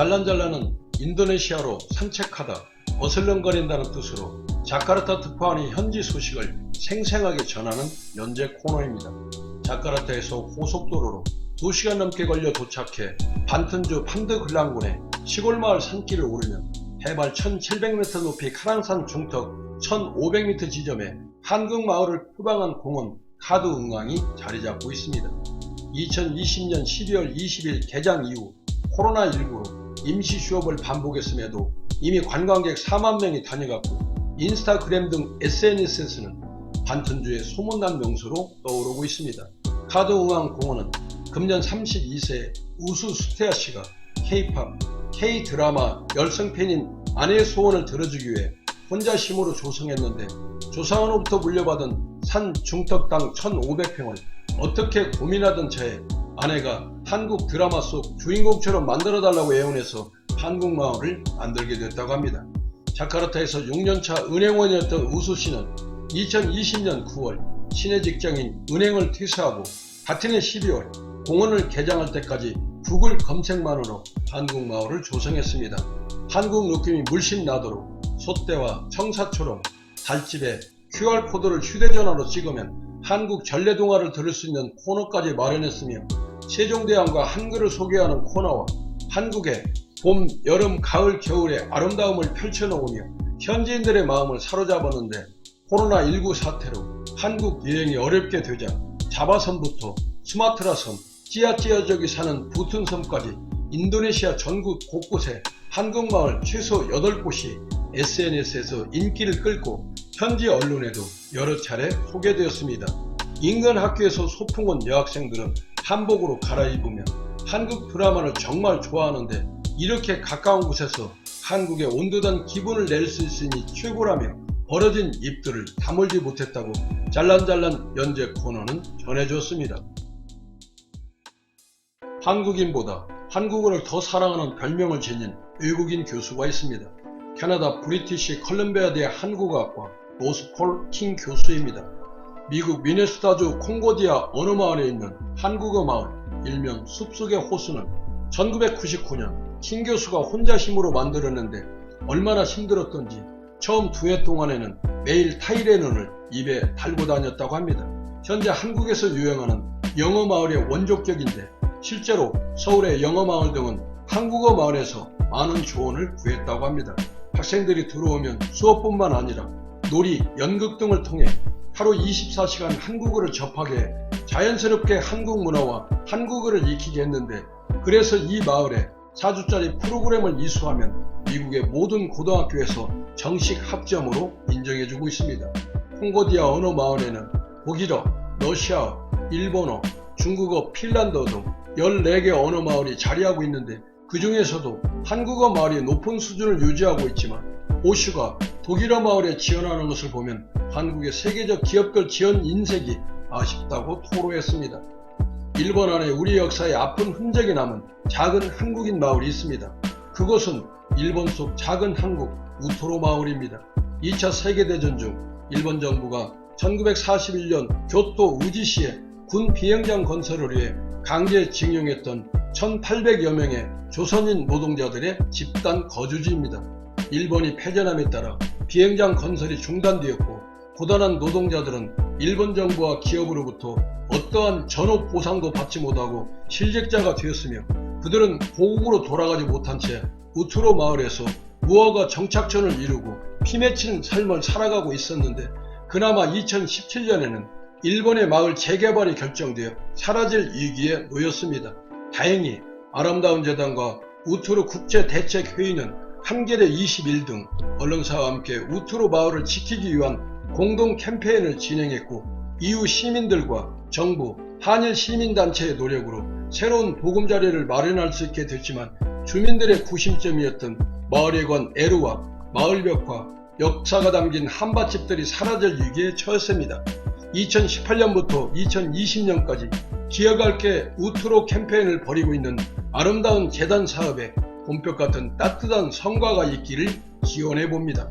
잘란잘란은 인도네시아로 산책하다 어슬렁거린다는 뜻으로 자카르타 특파원이 현지 소식을 생생하게 전하는 연재 코너입니다. 자카르타에서 고속도로로 2시간 넘게 걸려 도착해 반튼주 판드글랑군의 시골 마을 산길을 오르면 해발 1700m 높이 카랑산 중턱 1500m 지점에 한국 마을을 표방한 공원 카드 응왕이 자리 잡고 있습니다. 2020년 12월 20일 개장 이후 코로나19로 임시 휴업을 반복했음에도 이미 관광객 4만 명이 다녀갔고 인스타그램 등 SNS에서는 반천주의 소문난 명소로 떠오르고 있습니다. 카드응왕 공원은 금년 32세 우수 수태아 씨가 K-팝, K-드라마 열성 팬인 아내의 소원을 들어주기 위해 혼자 힘으로 조성했는데 조상으로부터 물려받은 산 중턱 땅 1500평을 어떻게 고민하던 저에 아내가 한국 드라마 속 주인공처럼 만들어달라고 애원해서 한국 마을을 만들게 됐다고 합니다. 자카르타에서 6년차 은행원이었던 우수 씨는 2020년 9월 신의 직장인 은행을 퇴사하고 같은 해 12월 공원을 개장할 때까지 구글 검색만으로 한국 마을을 조성했습니다. 한국 느낌이 물씬 나도록 소떼와 청사초롱, 달집에 QR코드를 휴대전화로 찍으면 한국 전래동화를 들을 수 있는 코너까지 마련했으며 세종대왕과 한글을 소개하는 코너와 한국의 봄, 여름, 가을, 겨울의 아름다움을 펼쳐놓으며 현지인들의 마음을 사로잡았는데 코로나19 사태로 한국 여행이 어렵게 되자 자바섬부터 수마트라섬, 찌아찌아족이 사는 부튼섬까지 인도네시아 전국 곳곳에 한국마을 최소 8곳이 SNS에서 인기를 끌고 현지 언론에도 여러 차례 소개되었습니다. 인근 학교에서 소풍 온 여학생들은 한복으로 갈아입으며 한국 드라마를 정말 좋아하는데 이렇게 가까운 곳에서 한국의 온도단 기분을 낼 수 있으니 최고라며 벌어진 입들을 다물지 못했다고 잘란잘란 연재 코너는 전해줬습니다. 한국인보다 한국어를 더 사랑하는 별명을 지닌 외국인 교수가 있습니다. 캐나다 브리티시 컬럼비아 대 한국어학과 노스폴 킹 교수입니다. 미국 미네소타주 콩고디아 어느 마을에 있는 한국어 마을 일명 숲속의 호수는 1999년 킹 교수가 혼자 힘으로 만들었는데 얼마나 힘들었던지 처음 두 해 동안에는 매일 타이레논을 입에 달고 다녔다고 합니다. 현재 한국에서 유행하는 영어 마을의 원조격인데 실제로 서울의 영어 마을 등은 한국어 마을에서 많은 조언을 구했다고 합니다. 학생들이 들어오면 수업뿐만 아니라 놀이, 연극 등을 통해 하루 24시간 한국어를 접하게 자연스럽게 한국 문화와 한국어를 익히게 했는데 그래서 이 마을에 4주짜리 프로그램을 이수하면 미국의 모든 고등학교에서 정식 학점으로 인정해주고 있습니다. 콩고디아 언어 마을에는 독일어, 러시아어, 일본어, 중국어, 핀란드어 등 14개 언어 마을이 자리하고 있는데 그 중에서도 한국어 마을이 높은 수준을 유지하고 있지만 오슈가 독일어 마을에 지원하는 것을 보면 한국의 세계적 기업들 지원 인색이 아쉽다고 토로했습니다. 일본 안에 우리 역사의 아픈 흔적이 남은 작은 한국인 마을이 있습니다. 그곳은 일본 속 작은 한국 우토로 마을입니다. 2차 세계대전 중 일본 정부가 1941년 교토 우지시에 군 비행장 건설을 위해 강제 징용했던 1800여 명의 조선인 노동자들의 집단 거주지입니다. 일본이 패전함에 따라 비행장 건설이 중단되었고 고단한 노동자들은 일본 정부와 기업으로부터 어떠한 전업 보상도 받지 못하고 실직자가 되었으며 그들은 고국으로 돌아가지 못한 채 우투로 마을에서 무화과 정착촌을 이루고 피맺힌 삶을 살아가고 있었는데 그나마 2017년에는 일본의 마을 재개발이 결정되어 사라질 위기에 놓였습니다. 다행히 아름다운 재단과 우투르 국제 대책 회의는 한겨레 21등 언론사와 함께 우투르 마을을 지키기 위한 공동 캠페인을 진행했고 이후 시민들과 정부, 한일 시민단체의 노력으로 새로운 보금자리를 마련할 수 있게 됐지만 주민들의 구심점이었던 마을에 관 애루와 마을벽화, 역사가 담긴 한밭집들이 사라질 위기에 처했습니다. 2018년부터 2020년까지 기억할 게 우트로 캠페인을 벌이고 있는 아름다운 재단 사업에 봄볕 같은 따뜻한 성과가 있기를 기원해 봅니다.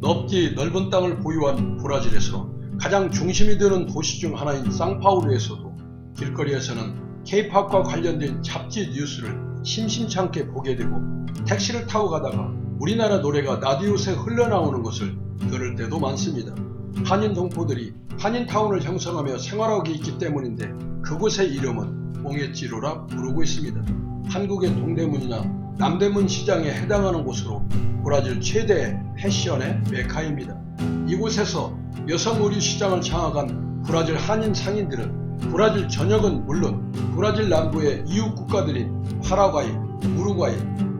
넓기 넓은 땅을 보유한 브라질에서 가장 중심이 되는 도시 중 하나인 상파울루에서도 길거리에서는 K-팝과 관련된 잡지 뉴스를 심심찮게 보게 되고 택시를 타고 가다가 우리나라 노래가 라디오에 흘러나오는 것을 들을 때도 많습니다. 한인 동포들이 한인타운을 형성하며 생활하고 있기 때문인데 그곳의 이름은 옹해지로라 부르고 있습니다. 한국의 동대문이나 남대문 시장에 해당하는 곳으로 브라질 최대 패션의 메카입니다. 이곳에서 여성 의류 시장을 장악한 브라질 한인 상인들은 브라질 전역은 물론 브라질 남부의 이웃 국가들인 파라과이, 우루과이,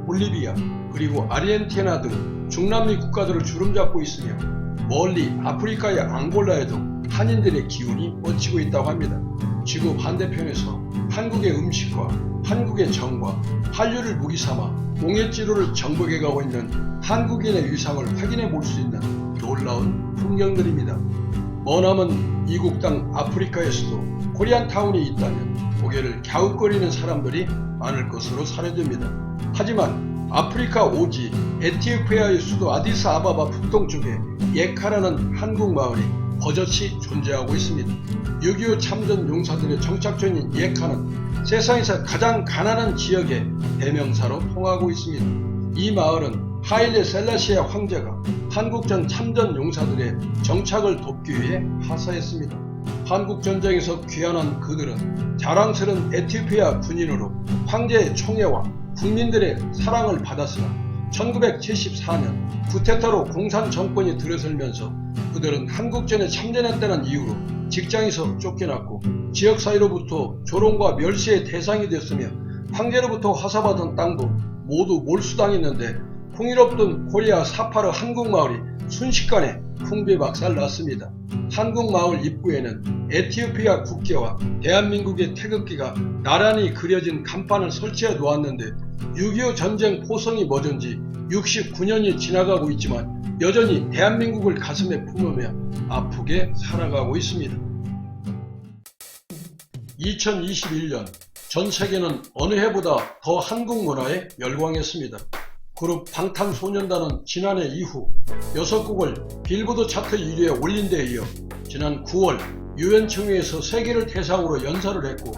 볼리비아, 그리고 아르헨티나 등 중남미 국가들을 주름잡고 있으며 멀리 아프리카의 앙골라에도 한인들의 기운이 뻗치고 있다고 합니다. 지구 반대편에서 한국의 음식과 한국의 정과 한류를 무기 삼아 옹해지로를 정복해 가고 있는 한국인의 위상을 확인해 볼 수 있는 놀라운 풍경들입니다. 머나먼 이국 땅 아프리카에서도 코리안타운이 있다면 고개를 갸웃거리는 사람들이 많을 것으로 사려집니다. 하지만 아프리카 오지 에티오피아의 수도 아디스 아바바 북동쪽에 예카라는 한국 마을이 버젓이 존재하고 있습니다. 6.25 참전 용사들의 정착지인 예카는 세상에서 가장 가난한 지역의 대명사로 통하고 있습니다. 이 마을은 하일레 셀라시아 황제가 한국전 참전 용사들의 정착을 돕기 위해 하사했습니다. 한국전쟁에서 귀환한 그들은 자랑스러운 에티오피아 군인으로 황제의 총애와 국민들의 사랑을 받았으나 1974년 쿠데타로 공산 정권이 들어설면서 그들은 한국전에 참전했다는 이유로 직장에서 쫓겨났고 지역사회로부터 조롱과 멸시의 대상이 됐으며 황제로부터 화사받은 땅도 모두 몰수당했는데 풍요롭던 코리아 사파르 한국마을이 순식간에 풍비박살 났습니다. 한국마을 입구에는 에티오피아 국기와 대한민국의 태극기가 나란히 그려진 간판을 설치해 놓았는데 6.25 전쟁 포성이 멎은 지 69년이 지나가고 있지만 여전히 대한민국을 가슴에 품으며 아프게 살아가고 있습니다. 2021년 전 세계는 어느 해보다 더 한국 문화에 열광했습니다. 그룹 방탄소년단은 지난해 이후 6곡을 빌보드 차트 1위에 올린 데 이어 지난 9월 유엔총회에서 세계를 대상으로 연설을 했고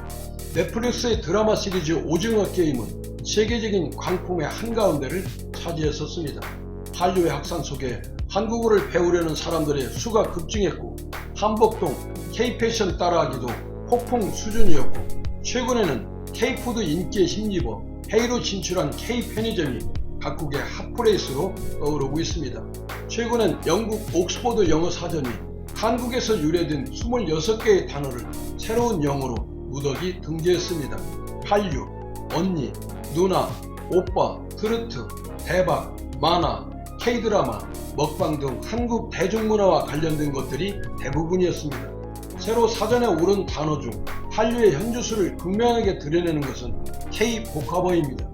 넷플릭스의 드라마 시리즈 오징어 게임은 세계적인 광풍의 한가운데를 차지했었습니다. 한류의 확산 속에 한국어를 배우려는 사람들의 수가 급증했고 한복동 K-패션 따라하기도 폭풍 수준이었고 최근에는 K-푸드 인기에 힘입어 해외로 진출한 K-편의점이 각국의 핫플레이스로 떠오르고 있습니다. 최근엔 영국 옥스퍼드 영어 사전이 한국에서 유래된 26개의 단어를 새로운 영어로 무더기 등재했습니다. 한류, 언니, 누나, 오빠, 트로트, 대박, 만화, K-드라마, 먹방 등 한국 대중문화와 관련된 것들이 대부분이었습니다. 새로 사전에 오른 단어 중 한류의 현주수를 극명하게 드러내는 것은 K-복합어입니다.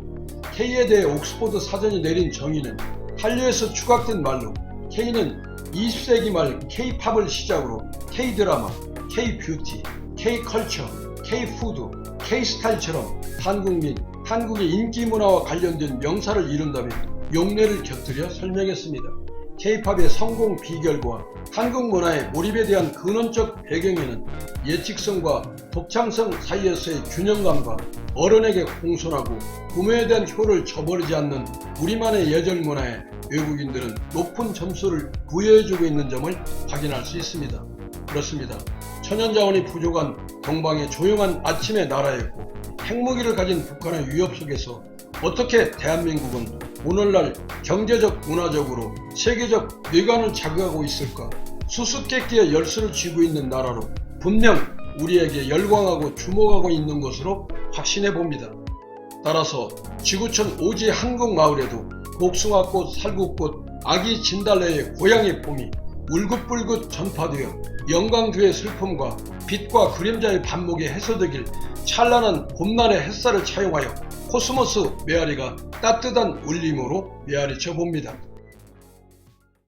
K에 대해 옥스퍼드 사전이 내린 정의는 한류에서 추각된 말로 K는 20세기 말 K-팝을 시작으로 K-드라마, K-뷰티, K-컬처, K-푸드, K-스타일처럼 한국 민, 한국의 인기 문화와 관련된 명사를 이룬다면 용례를 곁들여 설명했습니다. K-팝의 성공 비결과 한국 문화의 몰입에 대한 근원적 배경에는 예측성과 독창성 사이에서의 균형감과 어른에게 공손하고 부모에 대한 효를 저버리지 않는 우리만의 예절 문화에 외국인들은 높은 점수를 부여해주고 있는 점을 확인할 수 있습니다. 그렇습니다. 천연자원이 부족한 동방의 조용한 아침의 나라였고 핵무기를 가진 북한의 위협 속에서 어떻게 대한민국은 오늘날 경제적 문화적으로 세계적 뇌관을 자극하고 있을까 수수께끼의 열쇠를 쥐고 있는 나라로 분명 우리에게 열광하고 주목하고 있는 것으로 확신해 봅니다. 따라서 지구촌 오지 한국 마을에도 복숭아꽃, 살구꽃, 아기 진달래의 고향의 봄이 울긋불긋 전파되어 영광주의 슬픔과 빛과 그림자의 반목에 해소되길 찬란한 봄날의 햇살을 차용하여 코스모스 메아리가 따뜻한 울림으로 메아리쳐 봅니다.